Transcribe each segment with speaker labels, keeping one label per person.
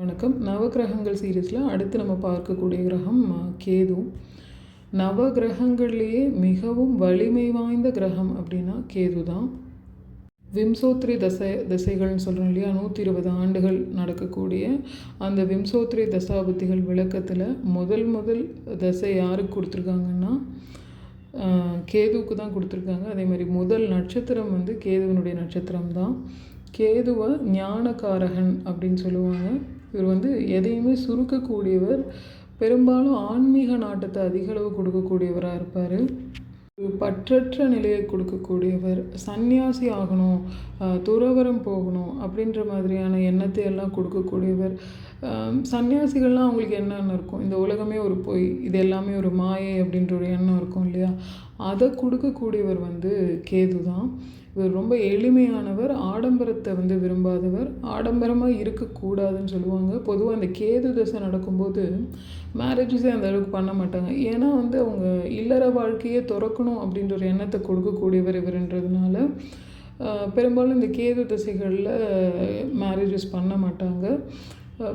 Speaker 1: வணக்கம். நவகிரகங்கள் சீரீஸில் அடுத்து நம்ம பார்க்கக்கூடிய கிரகம் கேது. நவ கிரகங்கள்லேயே மிகவும் வலிமை வாய்ந்த கிரகம் அப்படின்னா கேது தான். விம்சோத்ரி தசை தசைகள்னு சொல்கிறோம் இல்லையா? நூற்றி இருபது ஆண்டுகள் நடக்கக்கூடிய அந்த விம்சோத்ரி தசாபுத்திகள் விளக்கத்தில் முதல் முதல் தசை யாருக்கு கொடுத்துருக்காங்கன்னா கேதுவுக்கு தான் கொடுத்துருக்காங்க. அதே மாதிரி முதல் நட்சத்திரம் வந்து கேதுவனுடைய நட்சத்திரம் தான். கேதுவை ஞானகாரகன் அப்படின்னு சொல்லுவாங்க. இவர் வந்து எதையுமே சுருக்கக்கூடியவர். பெரும்பாலும் ஆன்மீக நாட்டத்தை அதிகளவு கொடுக்கக்கூடியவராக இருப்பார். ஒரு பற்றற்ற நிலையை கொடுக்கக்கூடியவர். சந்நியாசி ஆகணும் துறவரம் போகணும் அப்படின்ற மாதிரியான எண்ணத்தை எல்லாம் கொடுக்கக்கூடியவர். சன்னியாசிகள்லாம் அவங்களுக்கு என்னென்ன இருக்கும்? இந்த உலகமே ஒரு பொய் இது எல்லாமே ஒரு மாயை அப்படின்ற ஒரு எண்ணம் இருக்கும் இல்லையா? அதை கொடுக்கக்கூடியவர் வந்து கேது தான் இவர் ரொம்ப எளிமையானவர் ஆடம்பரத்தை வந்து விரும்பாதவர் ஆடம்பரமாக இருக்கக்கூடாதுன்னு சொல்லுவாங்க. பொதுவாக அந்த கேது தசை நடக்கும்போது மேரேஜஸே அந்த அளவுக்கு பண்ண மாட்டாங்க. ஏன்னா வந்து அவங்க இல்லற வாழ்க்கையே துறக்கணும் அப்படின்ற ஒரு எண்ணத்தை கொடுக்கக்கூடியவர் இவருன்றதுனால பெரும்பாலும் இந்த கேது தசைகளில் மேரேஜஸ் பண்ண மாட்டாங்க.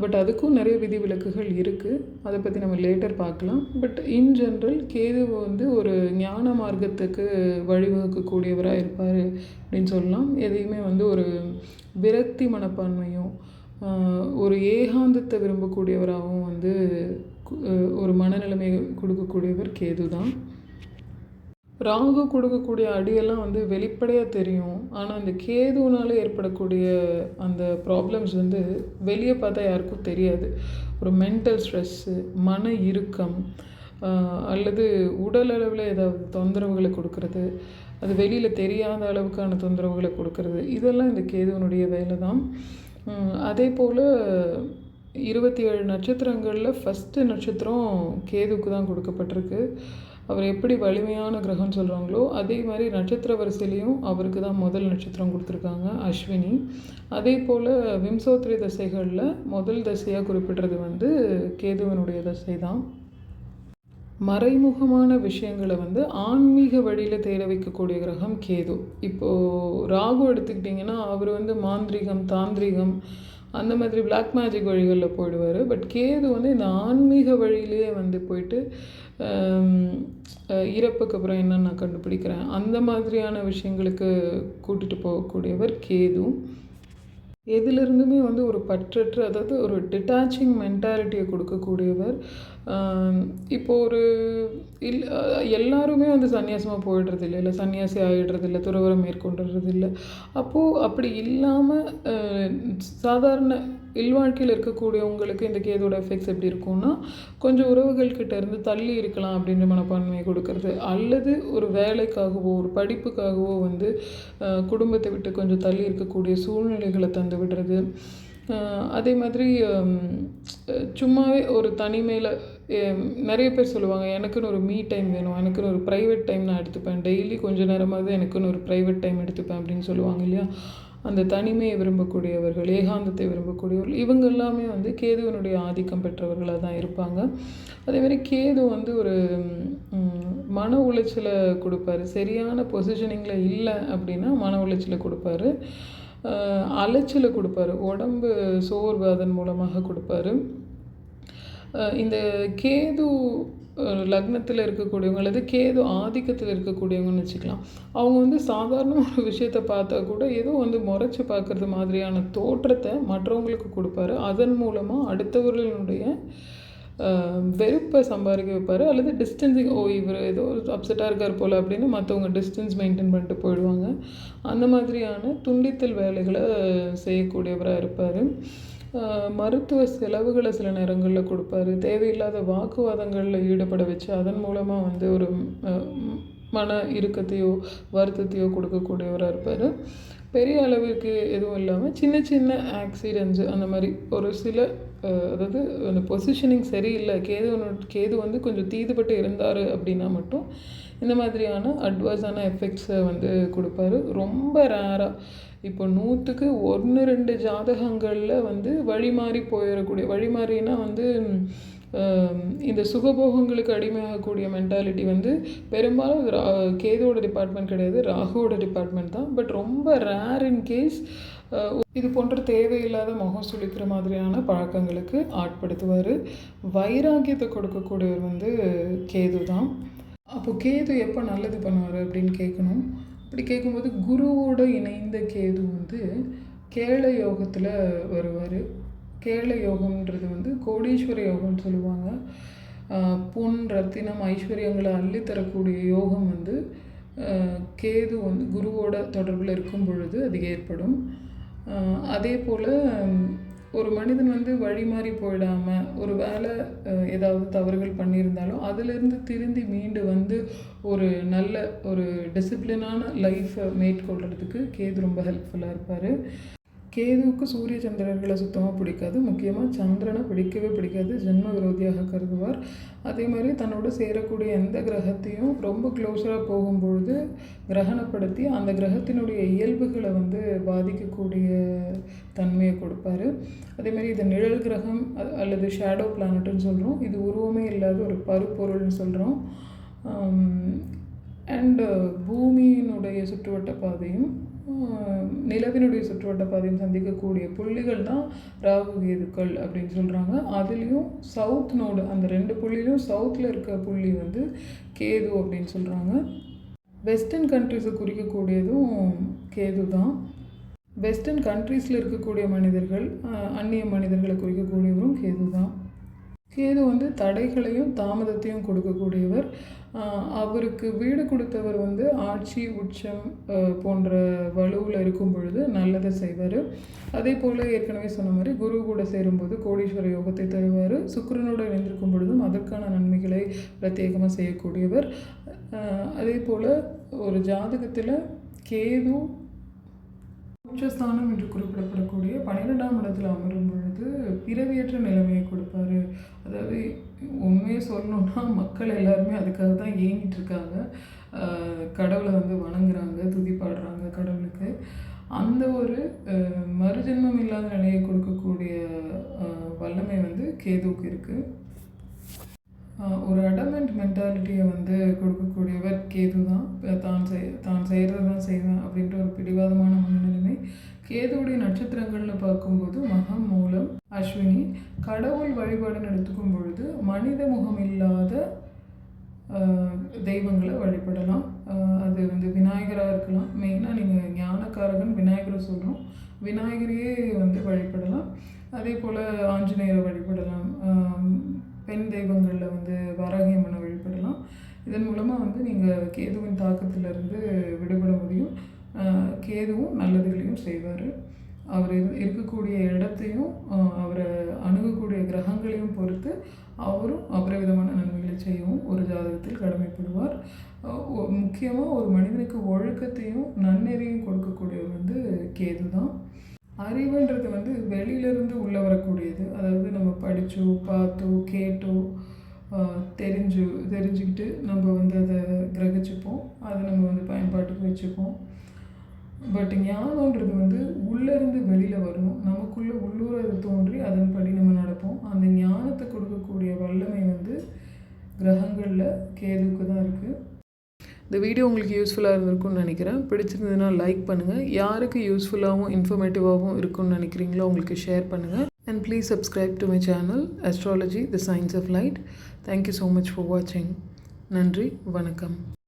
Speaker 1: பட் அதுக்கும் நிறைய விதி விலக்குகள் இருக்குது அதை பற்றி நம்ம லேட்டர் பார்க்கலாம். பட் இன் ஜென்ரல் கேது வந்து ஒரு ஞான மார்க்கத்துக்கு வழிவகுக்கக்கூடியவராக இருப்பார் அப்படின்னு சொல்லலாம். எதையுமே வந்து ஒரு விரக்தி மனப்பான்மையும் ஒரு ஏகாந்தத்தை விரும்பக்கூடியவராகவும் வந்து ஒரு மனநிலைமை கொடுக்கக்கூடியவர் கேது தான் ராகு கொடுக்கக்கூடிய அடியெல்லாம் வந்து வெளிப்படையாக தெரியும். ஆனால் அந்த கேதுனால ஏற்படக்கூடிய அந்த ப்ராப்ளம்ஸ் வந்து வெளியே பார்த்தா யாருக்கும் தெரியாது. ஒரு மென்டல் ஸ்ட்ரெஸ்ஸு மன இறுக்கம் அல்லது உடல் அளவில் ஏதாவது தொந்தரவுகளை கொடுக்கறது அது வெளியில் தெரியாத அளவுக்கான தொந்தரவுகளை கொடுக்கறது இதெல்லாம் இந்த கேதுவனுடைய வேலை தான் அதே போல் இருபத்தி ஏழு நட்சத்திரங்களில் ஃபஸ்ட்டு நட்சத்திரம் கேதுவுக்கு தான் கொடுக்கப்பட்டிருக்கு. அவர் எப்படி வலிமையான கிரகம்னு சொல்கிறாங்களோ அதே மாதிரி நட்சத்திர வரிசையிலையும் அவருக்கு தான் முதல் நட்சத்திரம் கொடுத்துருக்காங்க அஸ்வினி. அதே போல் விம்சோத்ரி தசைகளில் முதல் தசையாக குறிப்பிடுறது வந்து கேதுவனுடைய தசை தான். மறைமுகமான விஷயங்களை வந்து ஆன்மீக வழியில் தேட வைக்கக்கூடிய கிரகம் கேது. இப்போது ராகு எடுத்துக்கிட்டிங்கன்னா அவர் வந்து மாந்திரிகம் தாந்திரிகம் அந்த மாதிரி பிளாக் மேஜிக் வழிகளில் போயிடுவார். பட் கேது வந்து இந்த ஆன்மீக வழியிலேயே வந்து போயிட்டு இறப்புக்கு அப்புறம் என்ன நான் கண்டுபிடிக்கிறேன். அந்த மாதிரியான விஷயங்களுக்கு கூட்டிகிட்டு போகக்கூடியவர் கேது. எதிலிருந்துமே வந்து ஒரு பற்றற்று அதாவது ஒரு டிட்டாச்சிங் மென்டாலிட்டியை கொடுக்கக்கூடியவர். இப்போ ஒரு இல் எல்லாருமே வந்து சன்னியாசமாக போயிடுறது இல்லை இல்லை சன்னியாசி ஆகிடுறது இல்லை துறவரம் மேற்கொண்டுறது இல்லை அப்போது அப்படி இல்லாமல் சாதாரண இல்வாழ்க்கையில் இருக்கக்கூடியவங்களுக்கு இந்த கேதோட எஃபெக்ட்ஸ் எப்படி இருக்கும்னா கொஞ்சம் உறவுகள்கிட்ட இருந்து தள்ளி இருக்கலாம் அப்படின்ற மனப்பான்மையை கொடுக்கறது. அல்லது ஒரு வேலைக்காகவோ ஒரு படிப்புக்காகவோ வந்து குடும்பத்தை விட்டு கொஞ்சம் தள்ளி இருக்கக்கூடிய சூழ்நிலைகளை தந்து விடுறது. அதே மாதிரி சும்மாவே ஒரு தனிமையில் நிறைய பேர் சொல்லுவாங்க எனக்குன்னு ஒரு மீ டைம் வேணும். எனக்குன்னு ஒரு ப்ரைவேட் டைம் நான் எடுத்துப்பேன். டெய்லி கொஞ்ச நேரமாவது எனக்குன்னு ஒரு ப்ரைவேட் டைம் எடுத்துப்பேன். அப்படின்னு சொல்லுவாங்க இல்லையா? அந்த தனிமையை விரும்பக்கூடியவர்கள் ஏகாந்தத்தை விரும்பக்கூடியவர்கள் இவங்க எல்லாமே வந்து கேதுவனுடைய ஆதிக்கம் பெற்றவர்களாக தான் இருப்பாங்க. அதே மாதிரி கேது வந்து ஒரு மன உளைச்சலை கொடுப்பாரு. சரியான பொசிஷனிங்கில் இல்லை அப்படின்னா மன உளைச்சலை கொடுப்பாரு. அலைச்சலை கொடுப்பாரு. உடம்பு சோர்வு அதன் மூலமாக கொடுப்பாரு. இந்த கேது லக்னத்தில் இருக்கக்கூடியவங்க அல்லது கேது ஆதிக்கத்தில் இருக்கக்கூடியவங்கன்னு வச்சுக்கலாம். அவங்க வந்து சாதாரண ஒரு விஷயத்தை பார்த்தா கூட ஏதோ வந்து முறைச்சி பார்க்குறது மாதிரியான தோற்றத்தை மற்றவங்களுக்கு கொடுப்பாரு. அதன் மூலமாக அடுத்தவர்களுடைய வெறுப்பை சம்பாதிக்க வைப்பார். அல்லது டிஸ்டன்சிங் ஓ இவர் ஏதோ அப்செட்டாக இருக்கார் போல் அப்படின்னு மற்றவங்க டிஸ்டன்ஸ் மெயின்டைன் பண்ணிட்டு போயிடுவாங்க. அந்த மாதிரியான துண்டித்தல் வேலைகளை செய்யக்கூடியவராக இருப்பார். மருத்துவ செலவுகளை சில நேரங்களில் கொடுப்பாரு. தேவையில்லாத வாக்குவாதங்களில் ஈடுபட வச்சு அதன் மூலமாக வந்து ஒரு மன இறுக்கத்தையோ வருத்தத்தையோ கொடுக்கக்கூடியவராக இருப்பார். பெரிய அளவிற்கு எதுவும் இல்லாமல் சின்ன சின்ன ஆக்சிடென்ட்ஸு அந்த மாதிரி ஒரு சில அதாவது அந்த பொசிஷனிங் சரியில்லை கேது ஒன்று- கேது வந்து கொஞ்சம் தீதுபட்டு இருந்தார் அப்படின்னா மட்டும் இந்த மாதிரியான அட்வர்ஸான எஃபெக்ட்ஸை வந்து கொடுப்பாரு. ரொம்ப ரேராக இப்போ நூற்றுக்கு ஒன்று ரெண்டு ஜாதகங்களில் வந்து வழி மாறி போயிடக்கூடிய வழி மாறினா வந்து இந்த சுகபோகங்களுக்கு அடிமையாகக்கூடிய மென்டாலிட்டி வந்து பெரும்பாலும் ரா கேதுவோட டிபார்ட்மெண்ட் கிடையாது ராகுவோட டிபார்ட்மெண்ட் தான். பட் ரொம்ப ரேர் இன் கேஸ் இது போன்ற தேவையில்லாத முகம் சுளிக்கிற மாதிரியான பழக்கங்களுக்கு ஆட்படுத்துவார். வைராக்கியத்தை கொடுக்கக்கூடியவர் வந்து கேது தான் அப்போ கேது எப்போ நல்லது பண்ணுவார் அப்படின்னு கேட்கணும். அப்படி கேட்கும்போது குருவோடு இணைந்த கேது வந்து கேள யோகத்தில் வருவார். கேள யோகம்ன்றது வந்து கோடீஸ்வர யோகம்னு சொல்லுவாங்க. பொன் ரத்தினம் ஐஸ்வர்யங்களை அள்ளி தரக்கூடிய யோகம் வந்து கேது வந்து குருவோட தொடர்பில் இருக்கும் பொழுது அது ஏற்படும். அதே போல் ஒரு மனிதன் வந்து வழி மாறி போயிடாமல் ஒரு வேலை ஏதாவது தவறுகள் பண்ணியிருந்தாலும் அதிலிருந்து திருந்தி மீண்டு வந்து ஒரு நல்ல ஒரு டிசிப்ளினான லைஃப்பை மேற்கொள்கிறதுக்கு கேது ரொம்ப ஹெல்ப்ஃபுல்லாக இருப்பார். கேதுவுக்கு சூரிய சந்திரர்களை சுத்தமாக பிடிக்காது. முக்கியமாக சந்திரனை பிடிக்கவே பிடிக்காது. ஜென்ம விரோதியாக கருதுவார். அதே மாதிரி தன்னோட சேரக்கூடிய எந்த கிரகத்தையும் ரொம்ப க்ளோஸராக போகும்பொழுது கிரகணப்படுத்தி அந்த கிரகத்தினுடைய இயல்புகளை வந்து பாதிக்கக்கூடிய தன்மையை கொடுப்பாரு. அதே மாதிரி இது நிழல் கிரகம் அல்லது ஷேடோ பிளானட்னு சொல்கிறோம் இது உருவமே இல்லாத ஒரு பருப்பொருள்னு சொல்கிறோம் அண்டு பூமியினுடைய சுற்றுவட்ட பாதையும் நிலவினுடைய சுற்றுவட்ட பாதையும் சந்திக்கக்கூடிய புள்ளிகள் தான் ராகு கேதுக்கள் அப்படின்னு சொல்கிறாங்க அதுலேயும் சவுத் நோடு அந்த ரெண்டு புள்ளிலையும் சவுத்தில் இருக்க புள்ளி வந்து கேது அப்படின்னு சொல்கிறாங்க வெஸ்டர்ன் கண்ட்ரிஸை குறிக்கக்கூடியதும் கேது தான். வெஸ்டர்ன் கண்ட்ரீஸில் இருக்கக்கூடிய மனிதர்கள் அந்நிய மனிதர்களை குறிக்கக்கூடியவரும் கேது தான். கேது வந்து தடைகளையும் தாமதத்தையும் கொடுக்கக்கூடியவர். அவருக்கு வீடு கொடுத்தவர் வந்து ஆட்சி உச்சம் போன்ற வலுவில் இருக்கும் பொழுது நல்லதை செய்வார். அதே போல் ஏற்கனவே சொன்ன மாதிரி குரு கூட சேரும்போது கோடீஸ்வர யோகத்தை தருவார். சுக்கரனோடு இணைந்திருக்கும் பொழுதும் அதற்கான நன்மைகளை பிரத்யேகமாக செய்யக்கூடியவர். அதே போல் ஒரு ஜாதகத்தில் கேது உச்சஸ்தானம் என்று குறிப்பிடப்படக்கூடிய பன்னிரெண்டாம் இடத்தில் அமரும் பொழுது பிறவியற்ற நிலைமையை கொடுப்பாரு. அதாவது உண்மையை சொல்லணும்னா மக்கள் எல்லாருமே அதுக்காக தான் ஏங்கிட்டு இருக்காங்க. கடவுளை வந்து வணங்குறாங்க துதி பாடுறாங்க கடவுளுக்கு. அந்த ஒரு மறுஜென்மம் இல்லாத நிலையை கொடுக்கக்கூடிய வல்லமை வந்து கேதுவுக்கு இருக்குது ஒரு அடமெண்ட் மென்டாலிட்டியை வந்து கொடுக்கக்கூடியவர் கேது தான் தான் செய் தான் செய்கிறது தான் செய்வேன் அப்படின்ற ஒரு பிடிவாதமான மனநிலைமை கேதுவுடைய நட்சத்திரங்கள்னு பார்க்கும்போது மகம் மூலம் அஸ்வினி கடவுள் வழிபாடுன்னு எடுத்துக்கும் பொழுது மனித முகம் இல்லாத தெய்வங்களை வழிபடலாம். அது வந்து விநாயகராக இருக்கலாம். மெயினாக நீங்கள் ஞானக்காரகன் விநாயகரை சொல்கிறோம் விநாயகரையே வந்து வழிபடலாம். அதே போல் ஆஞ்சநேயரை வழிபடலாம். பெண் தெய்வங்களில் வந்து வாராகியம்மனை வழிபடலாம். இதன் மூலமாக வந்து நீங்கள் கேதுவின் தாக்கத்திலிருந்து விடுபட முடியும். கேதுவும் நல்லதுகளையும் செய்வார். அவர் இருக்கக்கூடிய இடத்தையும் அவரை அணுகக்கூடிய கிரகங்களையும் பொறுத்து அவரும் அபரவிதமான நன்மைகளை செய்யவும் ஒரு ஜாதகத்தில் கடமைப்படுவார். முக்கியமாக ஒரு மனிதனுக்கு ஒழுக்கத்தையும் நன்னெறியும் கொடுக்கக்கூடியவர் வந்து கேது தான் அறிவுன்றது வந்து வெளியிலேருந்து உள்ளே வரக்கூடியது. அதாவது நம்ம படித்தோ பார்த்தோ கேட்டோ தெரிஞ்சு தெரிஞ்சுக்கிட்டு நம்ம வந்து அதை கிரகிச்சுப்போம். அதை நம்ம வந்து பயன்பாட்டுக்கு வச்சுப்போம். பட் ஞானம்ன்றது வந்து உள்ளேருந்து வெளியில் வரணும். நமக்குள்ளே உள்ளூர் அது தோன்றி அதன்படி நம்ம நடப்போம். அந்த ஞானத்தை கொடுக்கக்கூடிய வல்லமை வந்து கிரகங்களில் கேதுவுக்கு தான் இருக்குது இந்த வீடியோ உங்களுக்கு யூஸ்ஃபுல்லாக இருந்திருக்கும்னு நினைக்கிறேன். பிடிச்சிருந்ததுன்னா லைக் பண்ணுங்கள் யாருக்கு யூஸ்ஃபுல்லாகவும் இன்ஃபர்மேட்டிவாகவும் இருக்கும்னு நினைக்கிறீங்களோ உங்களுக்கு ஷேர் பண்ணுங்கள் and please subscribe to my channel astrology the science of light thank you so much for வாட்சிங் நன்றி வணக்கம்.